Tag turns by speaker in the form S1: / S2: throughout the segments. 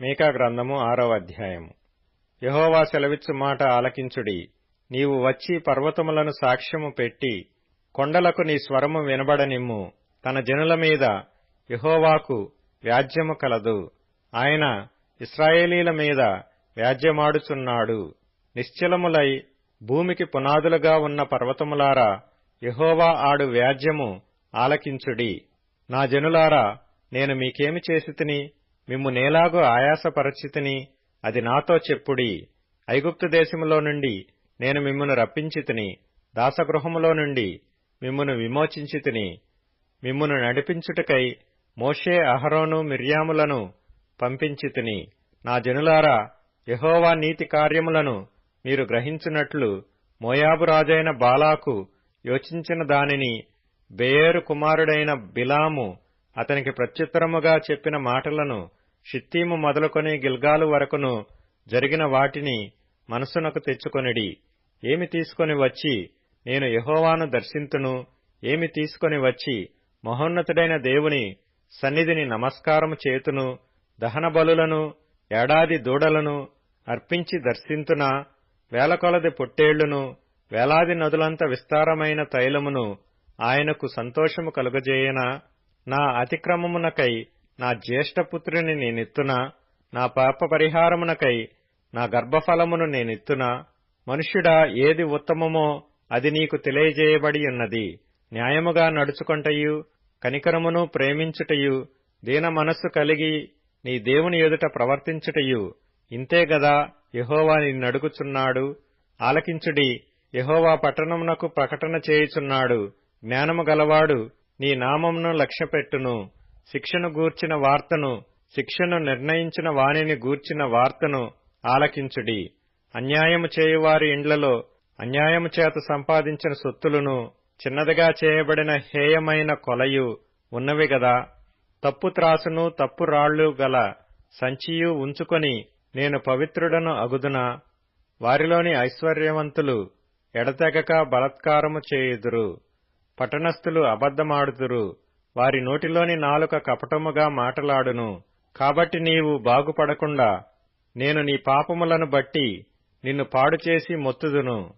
S1: మీకా గ్రంథము ఆరవ అధ్యాయము. యహోవా సెలవిచ్చు మాట ఆలకించుడి. నీవు వచ్చి పర్వతములను సాక్ష్యము పెట్టి కొండలకు నీ స్వరము వినబడనిమ్ము. తన జనుల మీద యహోవాకు వ్యాజ్యము కలదు. ఆయన ఇస్రాయేలీల మీద వ్యాజ్యమాడుచున్నాడు. నిశ్చలములై భూమికి పునాదులుగా ఉన్న పర్వతములారా యహోవా ఆడు వ్యాజ్యము ఆలకించుడి. నా జనులారా నేను మీకేమి చేసితిని మిమ్ము నేలాగు ఆయాసపరచితిని అది నాతో చెప్పుడి. ఐగుప్తు దేశములో నుండి నేను మిమ్మును రప్పించితిని దాసగృహములో నుండి మిమ్మును విమోచించితిని. మిమ్మును నడిపించుటకై మోషే అహరోను మిర్యాములను పంపించితిని. నా జనులారా యహోవా నీతి కార్యములను మీరు గ్రహించినట్లు మోయాబు రాజైన బాలాకు యోచించిన దానిని బేయేరు కుమారుడైన బిలాము అతనికి ప్రత్యుత్తరముగా చెప్పిన మాటలను షిత్తీము మొదలుకొని గిల్గాలు వరకును జరిగిన వాటిని మనసునకు తెచ్చుకొనిడి. ఏమి తీసుకొని వచ్చి నేను యహోవాను దర్శింతును? ఏమి తీసుకొని వచ్చి మహోన్నతుడైన దేవుని సన్నిధిని నమస్కారము చేతును దహన బలులను ఏడాది దూడలను అర్పించి దర్శింతునా? వేలకొలది పొట్టేళ్ళును వేలాది నదులంత విస్తారమైన తైలమును ఆయనకు సంతోషము కలుగజేయన? నా అతిక్రమమునకై నా జ్యేష్ఠపుత్రుని నేనెత్తునా నా పాప పరిహారమునకై నా గర్భఫలమును నేనెత్తునా మనుష్యుడా ఏది ఉత్తమమో అది నీకు తెలియజేయబడి ఉన్నది. న్యాయముగా నడుచుకొంటయు కనికరమును ప్రేమించుటయు దీన మనస్సు కలిగి నీ దేవుని ఎదుట ప్రవర్తించుటయు. ఇంతే గదా యహోవా నిన్నడుగుచున్నాడు. ఆలకించుడి యహోవా పట్టణమునకు ప్రకటన చేయుచున్నాడు. జ్ఞానము గలవాడు నీ నామమును లక్ష్యపెట్టును. శిక్షను గూర్చిన వార్తను శిక్షను నిర్ణయించిన వాణిని గూర్చిన వార్తను ఆలకించుడి. అన్యాయము చేయువారి ఇండ్లలో అన్యాయము చేత సంపాదించిన సొత్తులను చిన్నదిగా చేయబడిన హేయమైన కొలయు ఉన్నవి గదా. తప్పు త్రాసును తప్పు రాళ్ళు గల సంచియు ఉంచుకొని నేను పవిత్రుడను అగుదునా? వారిలోని ఐశ్వర్యవంతులు ఎడతెగక బలత్కారము చేయుదురు. పట్టణస్థులు అబద్ధమాడుదురు. వారి నోటిలోని నాలుక కపటముగా మాటలాడును. కాబట్టి నీవు బాగుపడకుండా నేను నీ పాపములను బట్టి నిన్ను పాడుచేసి మొత్తుదును.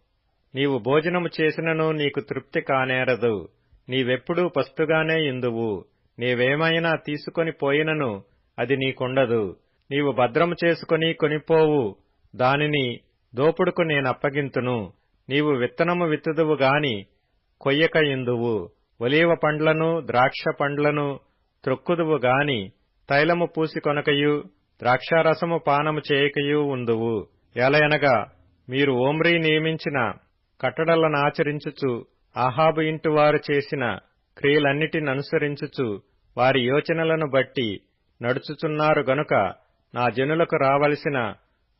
S1: నీవు భోజనము చేసినను నీకు తృప్తి కానేరదు. నీవెప్పుడూ పస్తుగానే ఇందువు. నీవేమైనా తీసుకొని పోయినను అది నీకుండదు. నీవు భద్రము చేసుకుని కొనిపోవు. దానిని దోపుడుకు నేనప్పగింతును. నీవు విత్తనము విత్తుదువు గాని కొయ్యక ఇందువు. ఒలీవ పండ్లను ద్రాక్ష పండ్లను త్రొక్కుదువు గాని తైలము పూసి కొనకయు ద్రాక్షారసము పానము చేయకయు ఉందువు. ఎలయనగా మీరు ఓమ్రీ నియమించిన కట్టడలనాచరించుచు ఆహాబు ఇంటివారు చేసిన క్రియలన్నిటిననుసరించుచు వారి యోచనలను బట్టి నడుచుచున్నారు గనుక నా జనులకు రావలసిన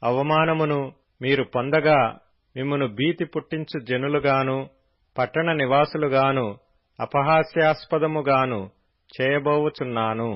S1: అవమానమును మీరు పొందగా మిమ్మును భీతి పుట్టించు జనులుగాను పట్టణ నివాసులుగాను అపహాస్యాస్పదముగాను చేయబోవుచున్నాను.